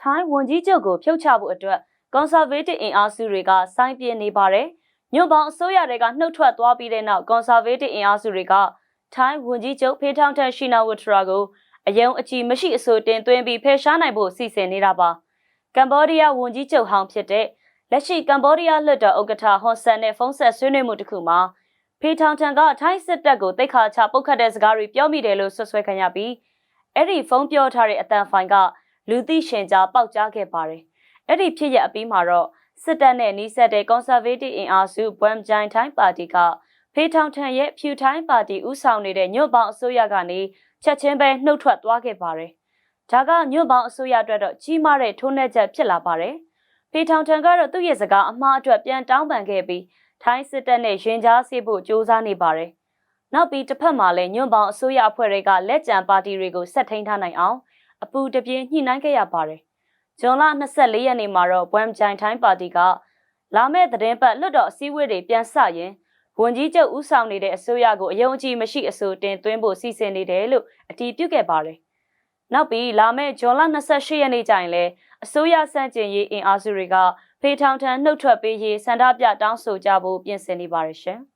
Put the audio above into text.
ထိုင်းဝန်ကြီးချုပ်ကိုဖြုတ်ချဖို့အတွက်ကွန်ဆာဗေးတစ်အင်အားစုတွေကစိုင်းပြင်းနေပါတယ်။ညွန့်ပေါင်းအစိုးရတွေကနှုတ်ထွက်သွားပြီးတဲ့နောက်ကွန်ဆာဗေးတစ်အင်အားစုတွေကထိုင်းဝန်ကြီးချုပ်ဖေထောင်ထက်ရှိနာဝထရာကိုအယုံအကြည်မရှိအဆိုတင်သွင်းပြီးဖယ်ရှားနိုင်ဖို့စီစဉ်နေတာပါ။ကမ်ဘောဒီးယားဝန်ကြီးချုပ်ဟောင်းဖြစ်တဲ့လက်ရှိကမ်ဘောဒီးယားလွှတ်တော်ဥက္ကဋ္ဌဟွန်ဆန်နဲ့ဖုန်းဆက်ဆွေးနွေးမှုတစ်ခုမှာဖေထောင်ထန်ကထိုင်းစစ်တပ်ကိုတိတ်ခါချပုတ်ခတ်တဲ့စကားတွေပြောမိတယ်လို့ဆွဆွဲခံရပြီးအဲ့ဒီဖုန်းပြောထားတဲ့အတန်ဖိုင်က လူသိရှင်ကြားပေါက်ကြားခဲ့ပါတယ်။အဲ့ဒီဖြစ်ရအပြီးမှာတော့စစ်တပ်နဲ့နှီးဆက်တဲ့ Conservative အင်အားစု Bram Jain Thai Party ကဖေထောင်ထန်ရဲ့ဖြူထိုင်းပါတီဥဆောင်နေတဲ့ညွတ်ပေါင်းအစိုးရကနေချက်ချင်းပဲနှုတ်ထွက်သွားခဲ့ပါတယ်။ဒါကညွတ်ပေါင်းအစိုးရအတွက်တော့ကြီးမားတဲ့ထိုးနှက်ချက်ဖြစ်လာပါတယ်။ဖေထောင်ထန်ကတော့သူ့ရဲ့စကားအမှားအတွက်ပြန်တောင်းပန်ခဲ့ပြီးထိုင်းစစ်တပ်နဲ့ရင်ကြားစေဖို့ကြိုးစားနေပါတယ်။နောက်ပြီးတစ်ဖက်မှာလည်းညွန့်ပေါင်းအစိုးရအဖွဲ့တွေကလက်ကျန်ပါတီတွေကိုဆက်ထိန်ထားနိုင်အောင် အပူတပြင်းညှိနှိုင်းခဲ့ရပါတယ်။ဇွန်လ24ရက်နေ့မှာတော့ဘွမ်ဂျိုင်ထိုင်းပါတီကလာမယ့်သတင်းပတ်လွတ်တော်အစည်းအဝေးတွေပြန်ဆရင်ဝန်ကြီးချုပ်ဦးဆောင်နေတဲ့အစိုးရကိုအယုံအကြည်မရှိအဆိုတင်သွင်းဖို့စီစဉ်နေတယ်လို့အတည်ပြုခဲ့ပါတယ်။နောက်ပြီးလာမယ့်ဇွန်လ28ရက်နေ့ကျရင်လည်းအစိုးရစန့်ကျင်ရေးအင်အားစုတွေကဖေထောင်ထန်နှုတ်ထွက်ပေးရေးစန္ဒပြတောင်းဆိုကြဖို့ပြင်ဆင်နေပါတယ်ရှင်။